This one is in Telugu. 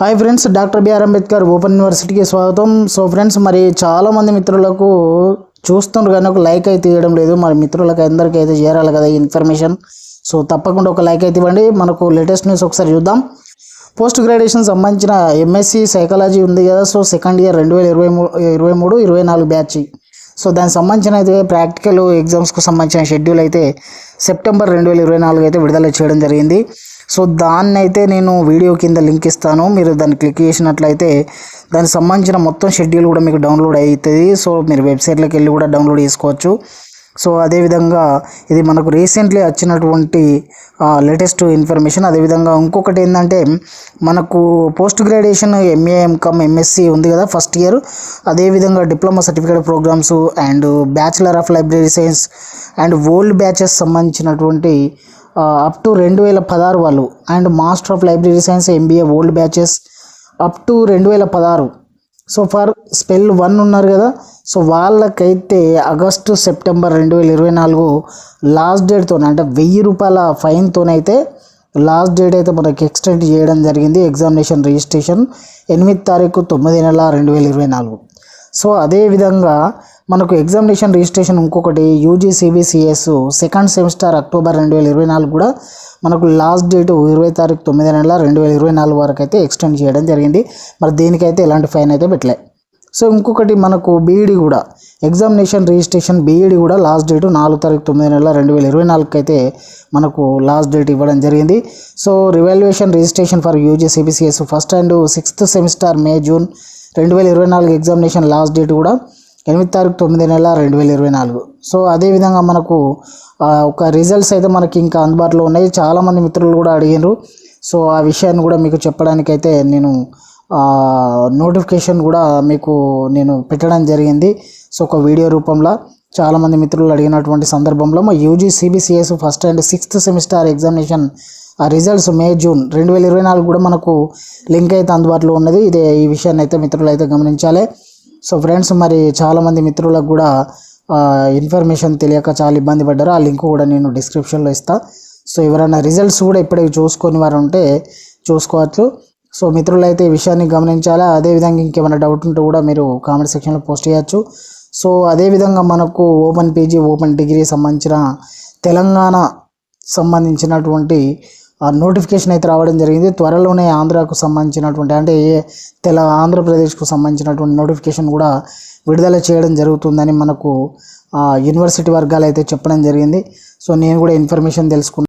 Hi friends doctor BR Ambedkar open యూనివర్సిటీకి స్వాగతం. సో ఫ్రెండ్స్ మరి చాలామంది మిత్రులకు చూస్తుండ్రు కానీ ఒక లైక్ అయితే ఇవ్వడం లేదు. మరి మిత్రులకు అందరికీ అయితే చేరాలి కదా ఇన్ఫర్మేషన్ సో తప్పకుండా ఒక లైక్ అయితే ఇవ్వండి. మనకు లేటెస్ట్ న్యూస్ ఒకసారి చూద్దాం. పోస్ట్ గ్రాడ్యుయేషన్ సంబంధించిన ఎంఎస్సి సైకాలజీ ఉంది కదా. సో సెకండ్ ఇయర్ రెండు వేల ఇరవై మూడు ఇరవై మూడు ఇరవై నాలుగు బ్యాచ్ సో దానికి సంబంధించిన అయితే ప్రాక్టికల్ ఎగ్జామ్స్కు సంబంధించిన షెడ్యూల్ అయితే సెప్టెంబర్ రెండు వేల ఇరవై నాలుగు అయితే విడుదల చేయడం జరిగింది. సో దాన్ని అయితే నేను వీడియో కింద లింక్ ఇస్తాను. మీరు దాన్ని క్లిక్ చేసినట్లయితే దానికి సంబంధించిన మొత్తం షెడ్యూల్ కూడా మీకు డౌన్లోడ్ అవుతుంది సో మీరు వెబ్సైట్లోకి వెళ్ళి కూడా డౌన్లోడ్ చేసుకోవచ్చు. సో అదేవిధంగా ఇది మనకు రీసెంట్లీ వచ్చినటువంటి లేటెస్ట్ ఇన్ఫర్మేషన్. అదేవిధంగా ఇంకొకటి ఏంటంటే మనకు post graduation MA MCom MSc ఉంది కదా ఫస్ట్ ఇయర్. అదేవిధంగా diploma certificate programmes and bachelor of library science and old batches సంబంధించినటువంటి అప్ టు రెండు వేల పదహారు వాళ్ళు. And master of library science MBA old batches up to రెండు వేల పదహారు. సో ఫర్ స్పెల్ వన్ ఉన్నారు కదా. సో వాళ్ళకైతే ఆగస్టు సెప్టెంబర్ రెండు వేల ఇరవై నాలుగు లాస్ట్ డేట్తో అంటే వెయ్యి రూపాయల ఫైన్తోనైతే లాస్ట్ డేట్ అయితే మనకి ఎక్స్టెండ్ చేయడం జరిగింది. ఎగ్జామినేషన్ రిజిస్ట్రేషన్ ఎనిమిది తారీఖు తొమ్మిది నెల రెండు వేల ఇరవై నాలుగు. సో అదేవిధంగా మనకు ఎగ్జామినేషన్ రిజిస్ట్రేషన్ ఇంకొకటి UG CBCS second semester October రెండు వేల ఇరవై నాలుగు కూడా మనకు లాస్ట్ డేట్ ఇరవై తారీఖు తొమ్మిది నెల రెండు వేల ఇరవై నాలుగు వరకు అయితే ఎక్స్టెండ్ చేయడం జరిగింది. మరి దీనికైతే ఎలాంటి ఫైన్ అయితే పెట్టలే. సో ఇంకొకటి మనకు బీఈడి కూడా ఎగ్జామినేషన్ రిజిస్ట్రేషన్ బీఈడి కూడా లాస్ట్ డేటు నాలుగు తారీఖు తొమ్మిది నెల రెండు వేల ఇరవై నాలుగుకి అయితే మనకు లాస్ట్ డేట్ ఇవ్వడం జరిగింది. So revaluation registration for UG CBCS first and sixth semester May June రెండు వేల ఇరవై నాలుగు ఎగ్జామినేషన్ లాస్ట్ డేట్ కూడా ఎనిమిది తారీఖు తొమ్మిది నెల రెండు వేల ఇరవై నాలుగు. సో అదేవిధంగా మనకు ఒక రిజల్ట్స్ అయితే మనకి ఇంకా అందుబాటులో ఉన్నాయి. చాలామంది మిత్రులు కూడా అడిగినారు సో ఆ విషయాన్ని కూడా మీకు చెప్పడానికైతే నేను నోటిఫికేషన్ కూడా మీకు నేను పెట్టడం జరిగింది. సో ఒక వీడియో రూపంలో చాలామంది మిత్రులు అడిగినటువంటి సందర్భంలో మా UG CBCS first and sixth semester examination ఆ రిజల్ట్స్ మే జూన్ రెండు వేల ఇరవై నాలుగు కూడా మనకు లింక్ అయితే అందుబాటులో ఉన్నది. ఇదే ఈ విషయాన్ని అయితే మిత్రులు అయితే గమనించాలి. సో ఫ్రెండ్స్ మరి చాలామంది మిత్రులకు కూడా ఇన్ఫర్మేషన్ తెలియక చాలా ఇబ్బంది పడ్డారు. ఆ లింక్ కూడా నేను డిస్క్రిప్షన్లో ఇస్తాను సో ఎవరైనా రిజల్ట్స్ కూడా ఇప్పటికి చూసుకొని వారు ఉంటే చూసుకోవచ్చు. సో మిత్రులు అయితే ఈ విషయాన్ని గమనించాలా? అదేవిధంగా ఇంకేమైనా డౌట్ ఉంటే కూడా మీరు కామెంట్ సెక్షన్లో పోస్ట్ చేయొచ్చు. సో అదేవిధంగా మనకు ఓపెన్ పీజీ ఓపెన్ డిగ్రీ సంబంధించిన తెలంగాణ సంబంధించినటువంటి నోటిఫికేషన్ అయితే రావడం జరిగింది. త్వరలోనే ఆంధ్రాకు సంబంధించినటువంటి అంటే ఏ తెల ఆంధ్రప్రదేశ్కు సంబంధించినటువంటి నోటిఫికేషన్ కూడా విడుదల చేయడం జరుగుతుందని మనకు యూనివర్సిటీ వర్గాలు అయితే చెప్పడం జరిగింది. సో నేను కూడా ఇన్ఫర్మేషన్ తెలుసుకున్నాను